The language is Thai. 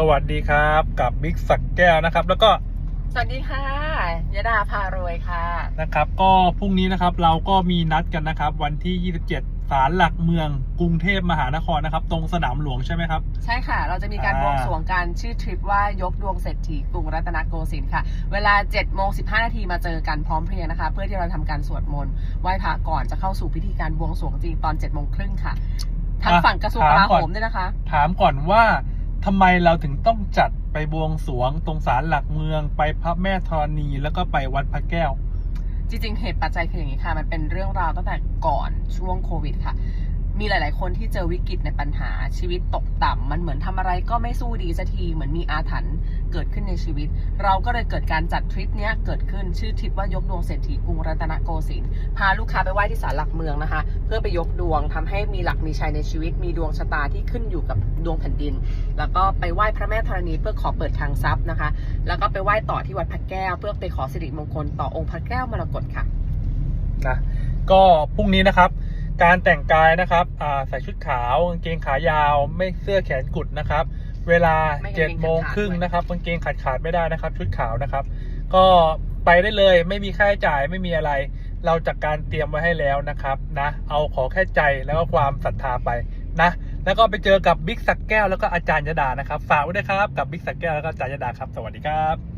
สวัสดีครับกับบิ๊กสักแก้วนะครับ แล้วก็สวัสดีค่ะยดาพารวยค่ะนะครับ ก็พรุ่งนี้นะครับเราก็มีนัดกันนะครับ วันที่ 27ศาลหลักเมืองกรุงเทพมหานครนะครับ ตรงสนามหลวงใช่ไหมครับ ใช่ค่ะ เราจะมีการอ่าบวงสรวงการชื่อทริปว่ายกดวงเศรษฐีกรุงรัตนโกสินทร์ค่ะ เวลา7โมง15นาทีมาเจอกันพร้อมเพรียงนะคะ เพื่อที่เราทำการสวดมนต์ไหว้พระก่อนจะเข้าสู่พิธีการบวงสรวงจริงตอน7โมงครึ่งค่ะทางฝั่งกระทรวงกลาโหมด้วยนะคะ ถามก่อนว่า ทำไมเราถึงต้องจัดไปบวงสรวงตรงศาลหลักเมือง ไปพระแม่ธรณีแล้วก็ไปวัดพระแก้ว จริงๆ เหตุปัจจัยคืออย่างนี้ค่ะ มันเป็นเรื่องราวตั้งแต่ก่อนช่วงโควิดค่ะ มีหลาย ๆ คนที่เจอวิกฤตในปัญหาชีวิตตกต่ำมันเหมือนทำอะไรก็ไม่สู้ดีสักทีเหมือนมีอาถรรพ์เกิดขึ้นในชีวิต เราก็เลยเกิดการจัดทริปนี้เกิดขึ้นชื่อทริปว่ายกดวงเศรษฐีกรุงรัตนโกสินทร์พาลูกค้าไปไหว้ที่ศาลหลักเมืองนะคะ เพื่อไปยกดวงทำให้มีหลักมีชัยในชีวิต มีดวงชะตาที่ขึ้นอยู่กับดวงแผ่นดิน แล้วก็ไปไหว้พระแม่ธรณีเพื่อขอเปิดทางทรัพย์นะคะ แล้วก็ไปไหว้ต่อที่วัดพระแก้ว เพื่อไปขอสิริมงคลต่อองค์พระแก้วมรกตค่ะนะก็พรุ่งนี้นะครับ การแต่งกายนะครับอ่าใส่ชุดขาวกางเกงขายาว ไม่เสื้อแขนกุดนะครับ เวลาไม่กางเกเจ็ดงโมงขาดๆครึ่งด้วยนะครับกางเกงขาดขาดๆไม่ได้นะครับ ชุดขาวนะครับ ก็ไปได้เลยไม่มีค่าใช้จ่ายไม่มีอะไร เราจัดการเตรียมไว้ให้แล้วนะครับนะ เอาขอแค่ใจแล้วก็ความศรัทธาไปนะ แล้วก็ไปเจอกับบิ๊กสักแก้วแล้วก็อาจารย์ยดานะครับ ฝากไว้ด้วยครับกับบิ๊กสักแก้วแล้วก็อาจารย์ยดาครับ สวัสดีครับ